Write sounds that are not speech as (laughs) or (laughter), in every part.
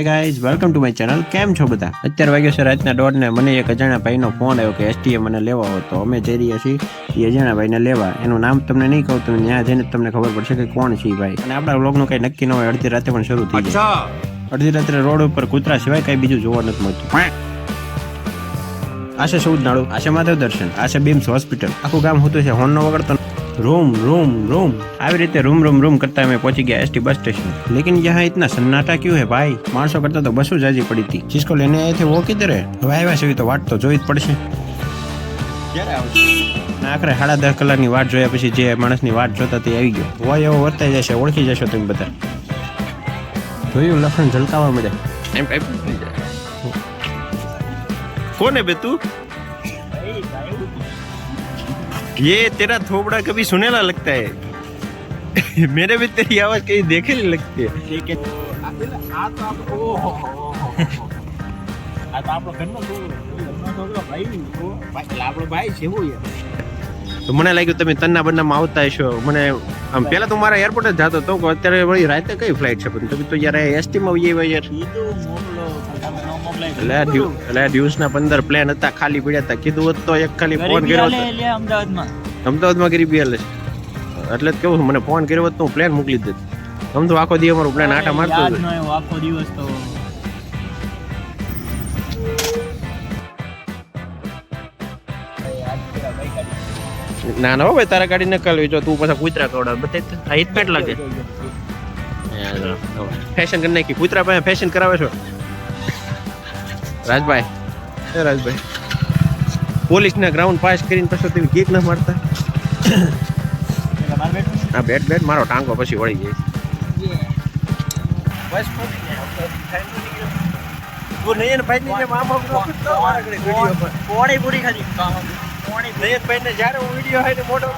Hey guys welcome to my channel કેમ છો બધા? અત્યારે વાગ્યો છે રાતના દોઢને. મને એક અજાણ્યા ભાઈનો ફોન આવ્યો કે એસટીએ મને લેવા હોય તો અમે જઈ રહ્યા છીએ એ અજાણ્યા ભાઈને લેવા. એનું નામ તમને નહીં કહું તમે ત્યાં જઈને તમને ખબર પડશે કે કોણ છે એ ભાઈ. અને આપણા બ્લોગનું કંઈ નક્કી ન હોય અડધી રાતે પણ શરૂ થઈ જાય. અડધી રાત્રે રોડ ઉપર કૂતરા સિવાય કઈ બીજું જોવા નથી મળતું. આશે સૌદ નાડું આશે માધવ દર્શન. આશે બીમ્સ હોસ્પિટલ. આખું ગામ હોતું છે હોર્નનો વગડતો. रूम रूम रूम આવી રીતે રૂમ રૂમ રૂમ કરતા અમે પહોંચી ગયા એસટી બસ સ્ટેશન लेकिन यहाँ इतना सन्नाटा क्यों है भाई માણસો કરતા તો બસો જાજી પડી હતી जिसको लेने आए थे वो किधर है હવે આવ્યા છે તો વાટ તો જોઈ જ પડશે ના આખરે સાડા દસ કલાકની વાટ જોયા પછી જે માણસની વાટ જોતા તે આવી ગયો હોય એવો વર્તાઈ જશે ઓળખી જશો તમે બધા જોયું લખણ ઝલકાવા મળે એમ કોણ है बे तू ये तेरा थोबड़ा कभी सुनेला लगता है (laughs) मेरे भी तेरी आवाज कहीं देखे नहीं लगती है ठीक है આ તો આપણો ઓહો આ તો આપણો ઘરનો છોકરો ઘરનો છોકરો ભાઈ તો ભાઈ એટલે આપણો ભાઈ છે એવું યાર તો મને લાગ્યું તમે તન્ના બંનામાં આવતા હશો મને આમ પહેલા તો મારા એરપોર્ટ જ જતો હતો કે અત્યારે વળી રાતે કઈ ફ્લાઇટ છે પણ તમે તો યાર એસટી માં આવીએ યાર એટલે ડ્યુસના પંદર પ્લેન હતા ખાલી પડ્યા હતા. કીધું હોત તો એક ખાલી ફોન કર્યો હતો. અમદાવાદમાં. અમદાવાદમાં ગરીબી હાલે એટલે જ કેવું મને ફોન કર્યો હોત તો હું પ્લેન મોકલી દેત. આમ તો આખો દિવસ અમારું પ્લેન આટા મારતો આખો દિવસ તો. ના ના ભાઈ તારા ગાડી નકલવી જો તું પાછા કૂતરા કવડાવ બતાય આ પેટ લાગે. ફેશન કરી નાખી. કૂતરા પાસે ફેશન કરાવે છો. રાજભાઈ. એ રાજભાઈ. પોલીસના ગ્રાઉન્ડ પાસ કરીને પછી તેને કિક ના મારતા? આ બેટ બેટ મારો ટાંગો પછી વળી જાય હું મોટો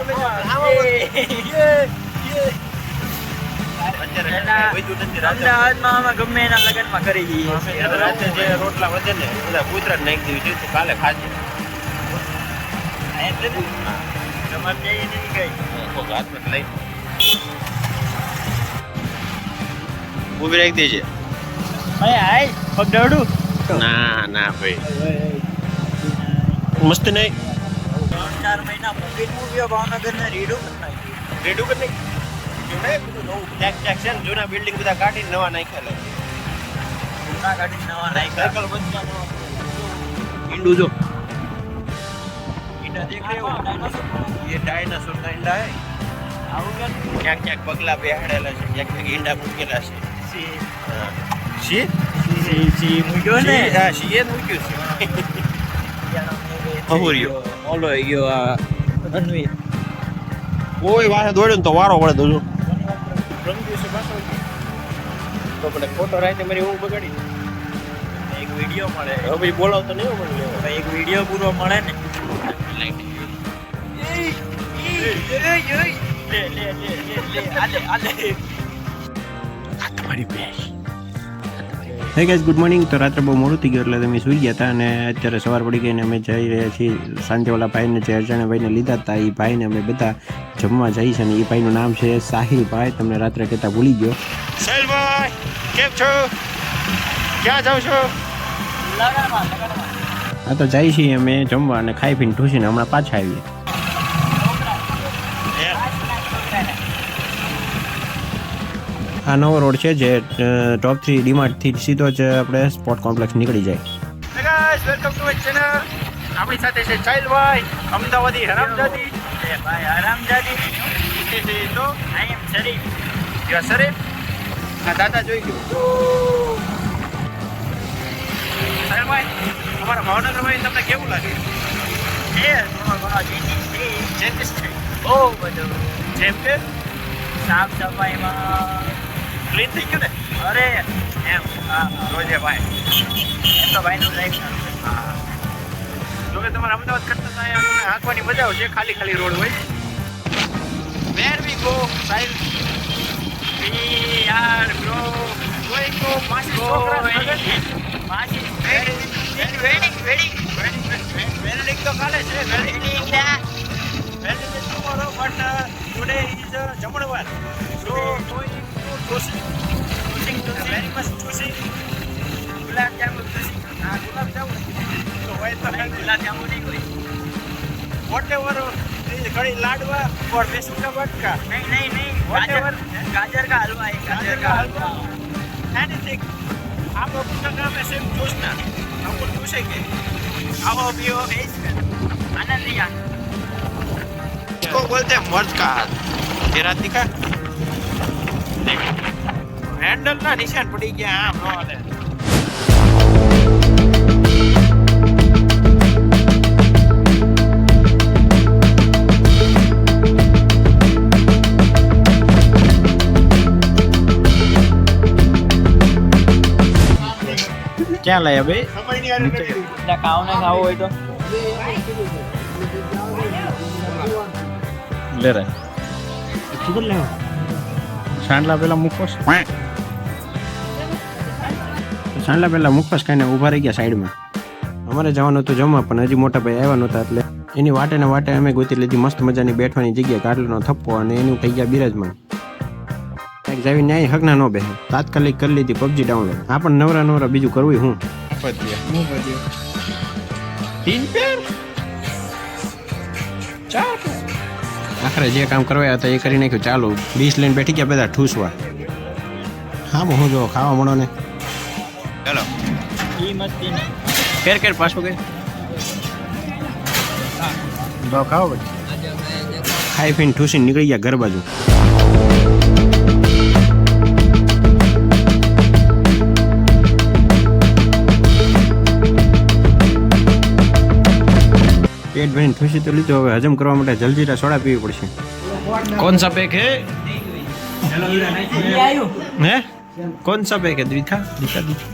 અમદાવાદમાં અમે ગમે એના લગ્નમાં કરી દઈએ. રાતે જે રોટલા વધે ને બધા કૂતરા નાખી દેવી જોઈએ કાલે ખાજે તમારે જઈ નહીં ગઈ હાથમાં લઈ ઊભી રાખી દેજે ભાઈ હાય પગડવડું ના ના ભાઈ. મસ્ત નહીં. ત્રણ ચાર મહિના મૂવી મૂવીઓ ભાવનગર ને રીડું કરી નાખ્યું રેડું કરી ક્યાંક ક્યાંક છે ને જૂના બિલ્ડિંગ બધા કાઢીને નવા નાખેલા જૂના કાઢીને નવા નાખ્યા. ઈંડું જો. ઈંડા દેખ રહ્યો એ ડાયનાસોર ના ઈંડા હે. ક્યાંક ક્યાંક પગલા બેહાડેલા છે ક્યાંક ક્યાંક ઈંડા મૂકેલા છે. સી સી સી મૂક્યો ને? હા સી એ મૂક્યું છે. (laughs) અહુરિયો ઓલો ગયો. આ અનવી કોઈ વાસે દોડ્યો ને તો વારો પડે તો જો. તો મને ફોટો રાતે મારી ઊંઘ બગાડી એક વીડિયો મળે હવે પછી બોલાવતો નહીં મને હવે એક વીડિયો પૂરો મળે ને લે લે લે લે લે આલે આલે તમારી બેસ હે ગાઈઝ ગુડ મોર્નિંગ તો રાત્રે બહુ મોડું થઈ ગયું એટલે તમે સૂઈ ગયા હતા અને અત્યારે સવાર પડી ગઈ અને અમે જઈ રહ્યા છીએ સાંજેવાલા ભાઈને જે અજાણ્યા ભાઈને લીધા હતા એ ભાઈને અમે બધા જમવા જઈએ છીએ અને એ ભાઈનું નામ છે સાહિલભાઈ. તમને રાત્રે કહેતા ભૂલી ગયો. સાહિલભાઈ કેમ છો? ક્યાં જાવ છો? આ તો જઈએ છીએ અમે જમવા અને ખાઈ પીને ઠૂસીને હમણાં પાછા આવીએ. આ નવો રોડ છે જે ટોપ થ્રી ડીમાર્ટથી સીધો જ આપણે સ્પોર્ટ કોમ્પ્લેક્સ નીકળી જાય. Guys welcome to my channel આપણી સાથે છે ચાઇલ્ડભાઈ અમદાવાદી હરામજાદી. એ ભાઈ હરામજાદી. તો? આઈ એમ શરીફ યસ શરીફ આ દાદા જોઈ ગયો. ચાઇલ્ડભાઈ અમારા ભાવનગરમાં તમને કેવું લાગે? એ થોડો ઘણો ચેન્જીસ ચેન્જીસ છે. બહુ બધું. જેમ કે? સાફ સફાઈમાં ક્લીન થઈ ગયું ને? અરે એમ હા. રોજે ભાઈ. એમ તો ભાઈનું લાઈફ સારું હા જો તમારે અમદાવાદ કરતા અહીંયા તમને હાંકવાની મજા આવશે ખાલી ખાલી રોડ હોય. Where we go sail we are bro going to માસી માસી વેડિંગ વેડિંગ વેડિંગ વેડિંગ તો કાલે છે wedding wedding tomorrow but today is જમણવાર. So choosing, choosing, choosing. very much choosing. ગુલાબ જાંબુ choosing. હા ગુલાબ જાંબુ તો હોય તો ગુલાબ જાંબુ નહીં હોય વોટેવર ઘણી લાડવા और बेसन का बटका नहीं नहीं नहीं गाजर गाजर का हलवा है गाजर का हलवा एनीथिंग आप लोग का काम है सिर्फ चूसना हमको चूसेंगे आओ अभी हो आनंद लिया इसको बोलते हैं मर्द का हाथ तेरा दिखा હેન્ડલ ના નિશાન પડી ગયા આમ નો હાલે. ક્યાં લઈ હવે કાવ ને ખાવો હોય તો. લે રે. સાંડલા પેલા મૂકો સાંડલા પહેલાં મુખવાસ ખાઈને ઊભા રહી ગયા સાઈડમાં. અમારે જવાનું હતું જમવા, પણ હજી મોટા ભાઈ આવ્યા નહોતા એટલે એની વાટે ને વાટે અમે ગોતી લીધી મસ્ત મજાની બેઠવાની જગ્યા કાટલીનો થપ્પો અને એનું થઈ ગયા બિરાજમાન. ક્યાંક જાવી ન્યાય હકના ન બેસે તાત્કાલિક કરી લીધી પબજી ડાઉનલોડ આ પણ નવરા નવરા બીજું કરવું હું. આખરે જે કામ કરવા હતા એ કરી નાખ્યું. ચાલુ ડીશ લઈને બેઠી ગયા બધા ઠૂસવા. હા, હું જો, ખાવા મળો ને. ચલો. ઈ મસ્તી નહીં કેર કેર પાછો કે? ભાવ ખાઓ ભાઈ ખાઈ પીને ઠૂસીને નીકળી ગયા ઘર બાજુ. પેટ ભરીને ઠૂસી તો લીધું હવે હજમ કરવા માટે જલજીરા સોડા પીવી પડશે. કોણ સા પેક હે? હે? સા પેક હે દિખા દિખા દિખા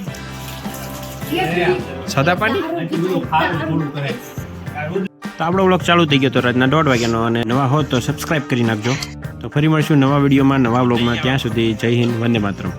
સાદા પાણી? તો આપણો વ્લોગ ચાલુ થઈ ગયો તો રાતના દોઢ વાગ્યાનો અને નવા હો તો સબસ્ક્રાઇબ કરી નાખજો. તો ફરી મળશું નવા વિડીયોમાં, નવા વ્લોગમાં ત્યાં સુધી જય હિન્દ, વંદે માતરમ.